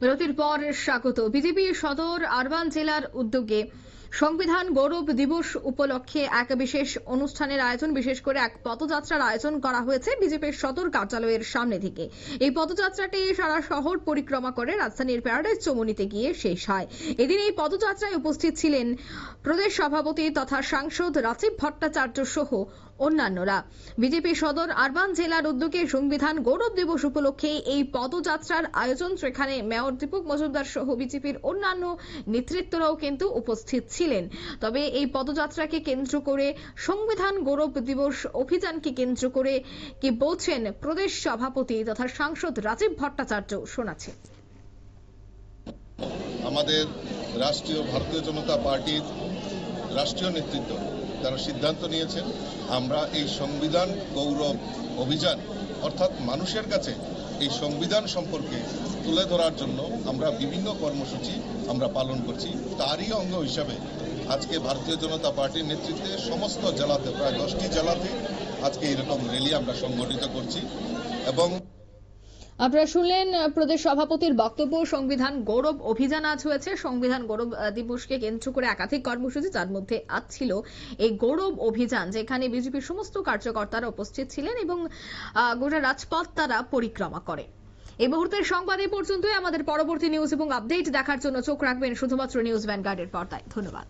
বিরতির পর স্বাগত। বিজেপি সদর আরবান জেলার উদ্যোগে সংবিধান গৌরব দিবস উপলক্ষে এক বিশেষ অনুষ্ঠানের আয়োজন, বিশেষ করে এক পদযাত্রার আয়োজন করা হয়েছে বিজেপির সদর কার্যালয়ের সামনে থেকে। এই পদযাত্রাটি সারা শহর পরিক্রমা করে, রাজধানীর প্যারাডাইজ চৌমুনিতে গিয়ে শেষ হয়। এদিন এই পদযাত্রায় উপস্থিত ছিলেন প্রদেশ সভাপতি তথা সাংসদ রাজীব ভট্টাচার্য সহ অন্যান্যরা। বিজেপি সদর আরবান জেলার উদ্যোগে সংবিধান গৌরব দিবস উপলক্ষে এই পদযাত্রার আয়োজন, সেখানে মেয়র দীপক মজুমদার সহ বিজেপির অন্যান্য নেতৃত্বরাও কিন্তু উপস্থিত ছিলেন। তবে এই পদযাত্রাকে কেন্দ্র করে সংবিধান গৌরব দিবস অভিযানকে কেন্দ্র করে কি বলছেন প্রদেশ সভাপতি তথা সাংসদ রাজীব ভট্টাচার্য শোনাচ্ছে। আমাদের রাষ্ট্রীয় ভারতীয় জনতা পার্টির রাষ্ট্রীয় নেতৃত্ব তারা সিদ্ধান্ত নিয়েছেন, আমরা এই সংবিধান গৌরব অভিযান অর্থাৎ মানুষের কাছে এই সংবিধান সম্পর্কে তুলে ধরার জন্য আমরা বিভিন্ন কর্মসূচি আমরা পালন করছি। তারই অঙ্গ হিসাবে আজকে ভারতীয় জনতা পার্টির নেতৃত্বে সমস্ত জেলাতে, প্রায় দশটি জেলাতে আজকে এরকম র্যালি আমরা সংগঠিত করছি এবং আপনারা শুনলেন প্রদেশ সভাপতির বক্তব্য, সংবিধান গৌরব অভিযান আজ হয়েছে। সংবিধান গৌরব দিবসকে কেন্দ্র করে একাধিক কর্মসূচি যার মধ্যে আজ ছিল এই গৌরব অভিযান, যেখানে বিজেপির সমস্ত কার্যকর্তারা উপস্থিত ছিলেন এবং গোটা রাজপথ তারা পরিক্রমা করে। এই মুহূর্তের সংবাদ এই পর্যন্তই। আমাদের পরবর্তী নিউজ এবং আপডেট দেখার জন্য চোখ রাখবেন শুধুমাত্র নিউজ ভ্যানগার্ডের পর্দায়। ধন্যবাদ।